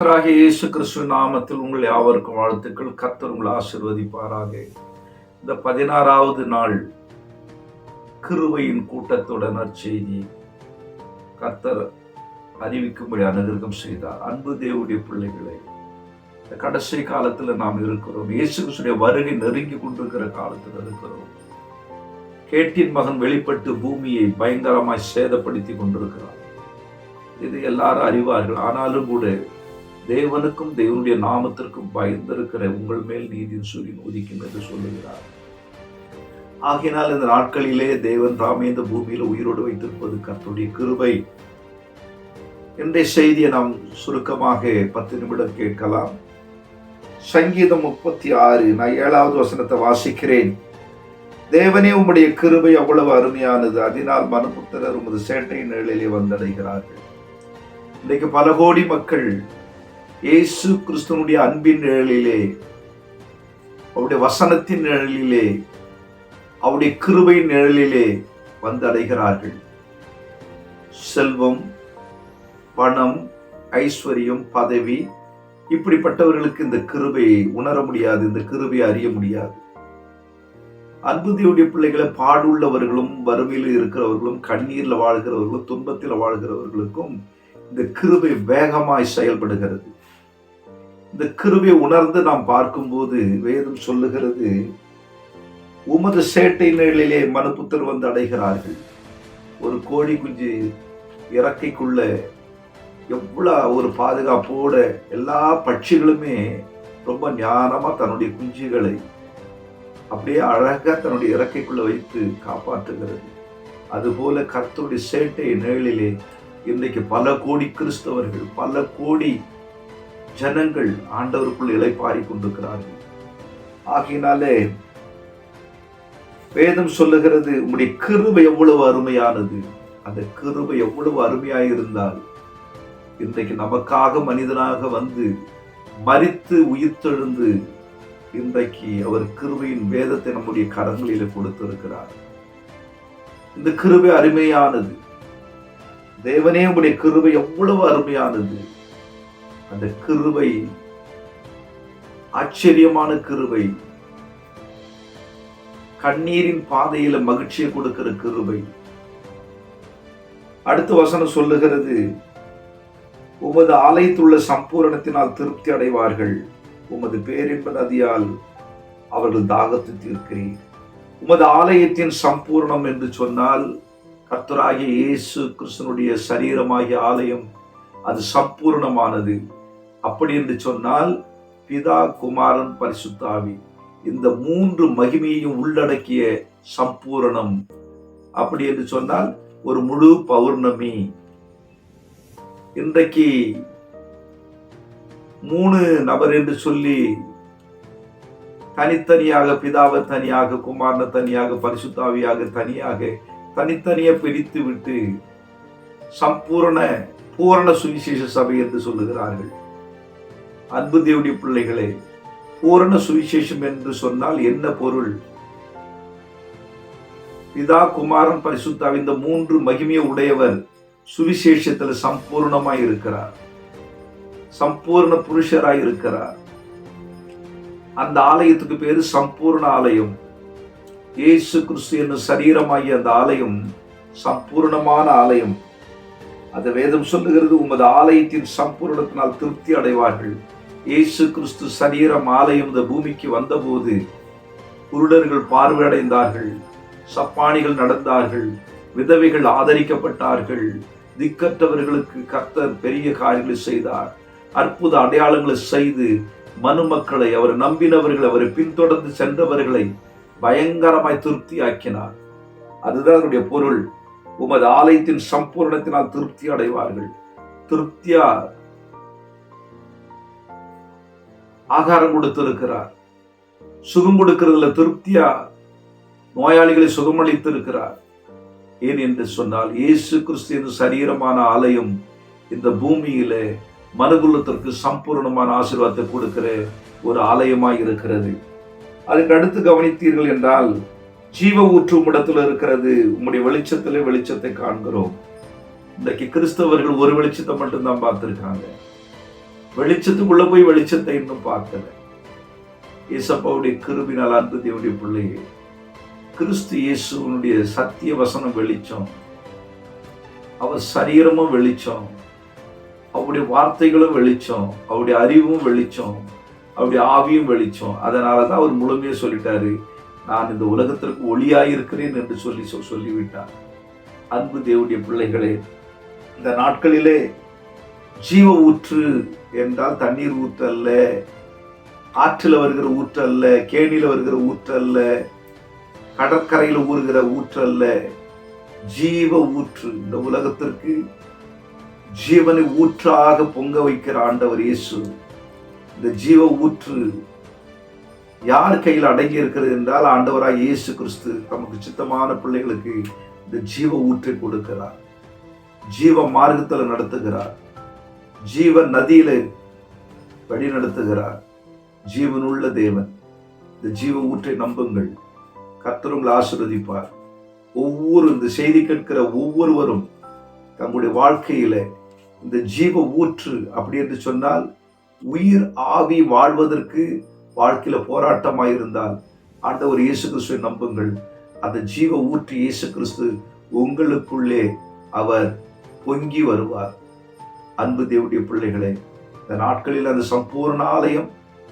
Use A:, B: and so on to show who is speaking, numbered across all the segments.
A: கர்த்தராகிய இயேசு கிறிஸ்துவ நாமத்தில் உங்கள் யாவருக்கும் வாழ்த்துக்கள். கர்த்தர் உங்களை ஆசிர்வதிப்பாராக. இந்த பதினாறாவது நாள் கிருவையின் கூட்டத்தோட நற்செய்தி. கர்த்தர் அறிவிக்கும்படி அனுகிரகம் செய்தார். அன்பு தேவனுடைய பிள்ளைகளை இந்த கடைசி காலத்துல நாம் இருக்கிறோம். இயேசு கிறிஸ்துடைய வருகை நெருங்கி கொண்டிருக்கிற காலத்தில் இருக்கிறோம். கேட்டின் மகன் வெளிப்பட்டு பூமியை பயங்கரமாய் சேதப்படுத்தி கொண்டிருக்கிறார். இது எல்லாரும் அறிவார்கள். ஆனாலும் கூட தேவனுக்கும் தேவனுடைய நாமத்திற்கும் பயந்திருக்கிற உங்கள் மேல் நீதியின் சூரியன் உதிக்கும் என்று சொல்லுகிறார். ஆகினால் இந்த நாட்களிலே தேவன் தாமே இந்த பூமியில உயிரோடு வைத்திருப்பது கர்த்தருடைய கிருபை. இன்றைய செய்தியை நாம் சுருக்கமாக பத்து நிமிடம் கேட்கலாம். சங்கீதம் முப்பத்தி ஆறு நான் ஏழாவது வசனத்தை வாசிக்கிறேன். தேவனே உம்முடைய கிருபை அவ்வளவு அருமையானது அதனால் மனுபுத்திரர் உமது சேட்டை நிழலிலே வந்தடைகிறார்கள். இன்றைக்கு பல கோடி மக்கள் இயேசு கிறிஸ்துவனுடைய அன்பின் நிழலிலே அவருடைய வசனத்தின் நிழலிலே அவருடைய கிருபையின் நிழலிலே வந்தடைகிறார்கள் செல்வம் பணம் ஐஸ்வர்யம் பதவி இப்படிப்பட்டவர்களுக்கு இந்த கிருபையை உணர முடியாது இந்த கிருபையை அறிய முடியாது. அன்புதியுடைய பிள்ளைகளை பாடுள்ளவர்களும் வறுமையில் இருக்கிறவர்களும் கண்ணீரில் வாழ்கிறவர்களும் துன்பத்தில் வாழ்கிறவர்களுக்கும் இந்த கிருபை வேகமாய் செயல்படுகிறது. இந்த கிருபை உணர்ந்து நாம் பார்க்கும்போது வேதம் சொல்லுகிறது உமது சேட்டை நிழலிலே மனுப்புத்தர் வந்து அடைகிறார்கள். ஒரு கோழி குஞ்சு இறக்கைக்குள்ள எவ்வளோ ஒரு பாதுகாப்போட எல்லா பட்சிகளுமே ரொம்ப ஞானமாக தன்னுடைய குஞ்சுகளை அப்படியே அழகாக தன்னுடைய இறக்கைக்குள்ளே வைத்து காப்பாற்றுகிறது. அதுபோல கர்த்தருடைய சேட்டை நிழலிலே இன்றைக்கு பல கோடி கிறிஸ்தவர்கள் பல கோடி ஜனங்கள் ஆண்டவருக்குள் இலைப்பாரி கொண்டிருக்கிறார்கள். ஆகையினாலே வேதம் சொல்லுகிறது உங்களுடைய கிருபை எவ்வளவு அருமையானது. அந்த கிருபை எவ்வளவு அருமையாயிருந்தால் இன்றைக்கு நமக்காக மனிதனாக வந்து மறித்து உயிர்த்தெழுந்து இன்றைக்கு அவர் கிருபையின் வேதத்தை நம்முடைய கரங்களில கொடுத்திருக்கிறார். இந்த கிருபை அருமையானது. தேவனே உங்களுடைய கிருபை எவ்வளவு அருமையானது. அந்த கிருபை ஆச்சரியமான கிருபை கண்ணீரின் பாதையில மகிழ்ச்சியை கொடுக்கிற கிருபை. அடுத்த வசனம் சொல்லுகிறது உமது ஆலயத்துள்ள சம்பூரணத்தினால் திருப்தி அடைவார்கள். உமது பேரின்ப நதியால் அவர்கள் தாகத்தை தீர்க்கிறீர். உமது ஆலயத்தின் சம்பூர்ணம் என்று சொன்னால் கர்த்தராகிய இயேசு கிருஷ்ணனுடைய சரீரமாகிய ஆலயம் அது சம்பூர்ணமானது. அப்படி என்று சொன்னால் பிதா குமாரன் பரிசுத்தாவி இந்த மூன்று மகிமையையும் உள்ளடக்கிய சம்பூரணம். அப்படி என்று சொன்னால் ஒரு முழு பௌர்ணமி. இன்றைக்கு மூணு நபர் என்று சொல்லி தனித்தனியாக பிதாவை தனியாக குமாரனை தனியாக பரிசுத்தாவியாக தனியாக தனித்தனியே பிரித்து விட்டு சம்பூரண பூரண சுவிசேஷ சபை என்று சொல்லுகிறார்கள். அன்பு தேவடைய பிள்ளைகளே பூரண சுவிசேஷம் என்று சொன்னால் என்ன பொருள்? பிதா குமாரன் பரிசுத்தாவி இந்த மூன்று மகிமையை உடையவர் சுவிசேஷத்தில் சம்பூர்ணமாய் இருக்கிறார். சம்பூர்ண புருஷராய் இருக்கிறார். அந்த ஆலயத்துக்கு பேரு சம்பூர்ண ஆலயம். இயேசு கிறிஸ்து என்னும் சரீரமாகிய அந்த ஆலயம் சம்பூர்ணமான ஆலயம். அந்த வேதம் சொல்லுகிறது உமது ஆலயத்தின் சம்பூர்ணத்தினால் திருப்தி அடைவார்கள். இயேசு கிறிஸ்து சரீரம் ஆலயம் இந்த பூமிக்கு வந்தபோது குருடர்கள் பார்வையடைந்தார்கள் சப்பானிகள் நடந்தார்கள் விதவைகள் ஆதரிக்கப்பட்டார்கள் திக்கற்றவர்களுக்கு கர்த்தர் பெரிய காரியங்களை செய்தார். அற்புத அடையாளங்களை செய்து மனுமக்களை அவர் நம்பினவர்கள் அவரை பின்தொடர்ந்து சென்றவர்களை பயங்கரமாய் திருப்தி ஆக்கினார் அதுதான் அதனுடைய பொருள். உமது ஆலயத்தின் சம்பூர்ணத்தினால் திருப்தி அடைவார்கள். திருப்தியா ஆகாரம் கொடுத்திருக்கிறார். சுகம் கொடுக்கிறதுல திருப்தியா? நோயாளிகளை சுகமளித்து இருக்கிறார் ஏன் என்று சொன்னால் இயேசு கிறிஸ்து சரீரமான ஆலயம் இந்த பூமியிலே மனுகுலத்திற்கு சம்பூர்ணமான ஆசீர்வாதத்தை கொடுக்கிற ஒரு ஆலயமாய் இருக்கிறது. அதுக்கு அடுத்து கவனித்தீர்கள் என்றால் ஜீவ ஊற்று இடத்துல இருக்கிறது. உம்முடைய வெளிச்சத்திலே வெளிச்சத்தை காண்கிறோம். இன்றைக்கு கிறிஸ்தவர்கள் ஒரு வெளிச்சத்தை மட்டும்தான் பார்த்துருக்காங்க. வெளிச்சத்துக்குள்ள போய் வெளிச்சத்தை இன்னும் பார்க்கல. இயேசப்பாவுடைய கிருபினால் அன்பு தேவடைய பிள்ளையே கிறிஸ்து இயேசுவனுடைய சத்திய வசனம் வெளிச்சம் அவர் சரீரமும் வெளிச்சம் அவருடைய வார்த்தைகளும் வெளிச்சம் அவருடைய அறிவும் வெளிச்சம் அவருடைய ஆவியும் வெளிச்சம். அதனால தான் அவர் முழுமையாக சொல்லிட்டாரு நான் இந்த உலகத்திற்கு ஒளியாயிருக்கிறேன் என்று சொல்லி சொ- சொல்லிவிட்டார். அன்பு தேவனுடைய பிள்ளைகளே இந்த நாட்களிலே ஜீவ ஊற்று என்றால் தண்ணீர் ஊற்று அல்ல ஆற்றில் வருகிற ஊற்று அல்ல கேணியில் வருகிற ஊற்று அல்ல கடற்கரையில் ஊறுகிற ஊற்று அல்ல ஜீவ ஊற்று. இந்த உலகத்திற்கு ஜீவனை ஊற்றாக பொங்க வைக்கிற ஆண்டவர் இயேசு. இந்த ஜீவ ஊற்று யார் கையில் அடங்கி இருக்கிறது என்றால் ஆண்டவராக இயேசு கிறிஸ்து தமக்கு சித்தமான பிள்ளைகளுக்கு இந்த ஜீவ ஊற்றை கொடுக்கிறார். ஜீவ மார்க்கத்தில் நடத்துகிறார். ஜீவன் நதியில வழி நடத்துகிறார் ஜீவனுள்ள தேவன். இந்த ஜீவ ஊற்றை நம்புங்கள். கர்த்தர் உங்களை ஆசிர்வதிப்பார். ஒவ்வொரு இந்த செய்தி கேட்கிற ஒவ்வொருவரும் தங்களுடைய வாழ்க்கையில இந்த ஜீவ ஊற்று அப்படி என்று சொன்னால் உயிர் ஆவி வாழ்வதற்கு வாழ்க்கையில போராட்டமாக இருந்தால் ஆண்டவர் இயேசு கிறிஸ்துவை நம்புங்கள். அந்த ஜீவ ஊற்று இயேசு கிறிஸ்து உங்களுக்குள்ளே அவர் பொங்கி வருவார். அன்பு தேவனுடைய பிள்ளைகளே இந்த நாட்களில் அந்த சம்பூர்ண ஆலயம்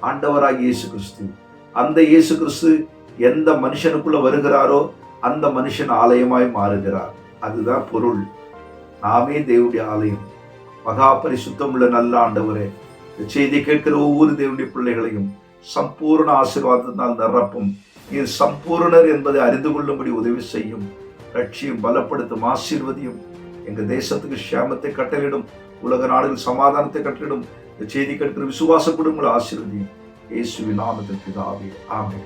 A: ஆண்டவராக இயேசு கிறிஸ்து அந்த இயேசு கிறிஸ்து எந்த மனுஷனுக்குள்ள வருகிறாரோ அந்த மனுஷன் ஆலயமாய் மாறுகிறார். அதுதான் பொருள். நாமே தேவனுடைய ஆலயம். மகா சுத்தமுள்ள நல்ல ஆண்டவரே இந்த செய்தி கேட்கிற ஒவ்வொரு தேவனுடைய பிள்ளைகளையும் சம்பூர்ண ஆசீர்வாதத்தினால் நிரப்பும். நீர் சம்பூர்ணர் என்பதை அறிந்து கொள்ளும்படி உதவி செய்யும். லட்சியம் பலப்படுத்தும் ஆசீர்வதியும் எங்கள் தேசத்துக்கு க்ஷேமத்தை கட்டளிடும் உலக நாடுகள் சமாதானத்தை கட்டிடும் இந்த செய்தி கேட்கிற விசுவாச குடும்பங்களை ஆசீர்வதியும். இயேசுவின் நாமத்திற்கு தாவே ஆமே